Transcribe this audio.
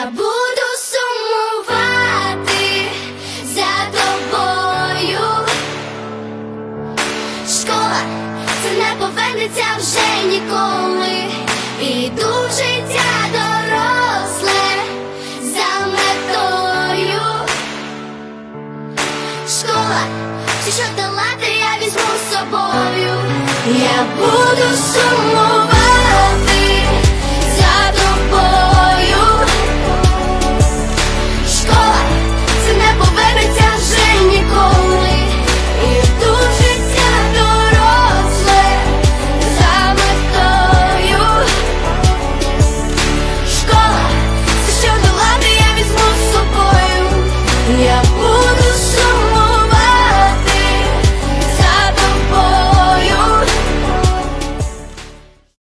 Я буду сумувати за тобою. Школа це не повернеться вже ніколи. Іду в життя доросле за метою. Школа, що долати, я візьму з собою. Я буду сумувати